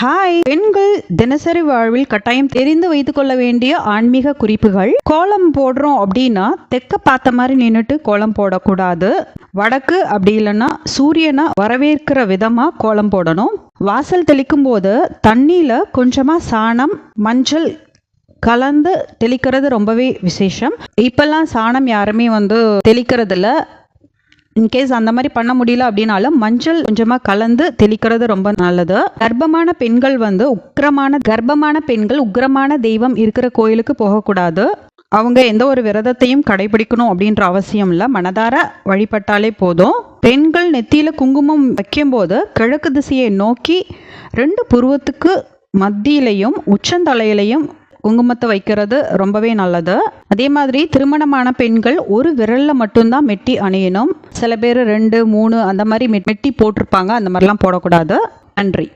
Hi பெண்கள் தினசரி வாழ்வில் கட்டாயம் தெரிந்து வைத்துக் கொள்ள வேண்டிய ஆன்மீக குறிப்புகள். கோலம் போடுறோம் அப்படின்னா தெக்க பார்த்த மாதிரி நின்றுட்டு கோலம் போடக்கூடாது. வடக்கு அப்படி இல்லைன்னா சூரியனை வரவேற்கிற விதமா கோலம் போடணும். வாசல் தெளிக்கும் போது தண்ணியில கொஞ்சமா சாணம் மஞ்சள் கலந்து தெளிக்கிறது ரொம்பவே விசேஷம். இப்பெல்லாம் சாணம் யாருமே வந்து தெளிக்கிறதில்ல. இன்கேஸ் அந்த மாதிரி பண்ண முடியல அப்படின்னாலும் மஞ்சள் கொஞ்சமாக கலந்து தெளிக்கிறது ரொம்ப நல்லது. கர்ப்பமான பெண்கள் வந்து உக்கிரமான கர்ப்பமான பெண்கள் உக்கிரமான தெய்வம் இருக்கிற கோயிலுக்கு போகக்கூடாது. அவங்க எந்த ஒரு விரதத்தையும் கடைபிடிக்கணும் அப்படின்ற அவசியம் இல்லை. மனதார வழிபட்டாலே போதும். பெண்கள் நெத்தியில குங்குமம் வைக்கும்போது கிழக்கு திசையை நோக்கி ரெண்டு புருவத்துக்கு மத்தியிலையும் உச்சந்தலையிலையும் குங்குமத்தை வைக்கிறது ரொம்பவே நல்லது. அதே மாதிரி திருமணமான பெண்கள் ஒரு விரலில் மட்டும்தான் மெட்டி அணியணும். சில பேர் ரெண்டு மூணு அந்த மாதிரி மெட்டி போட்டிருப்பாங்க. அந்த மாதிரிலாம் போடக்கூடாது. நன்றி.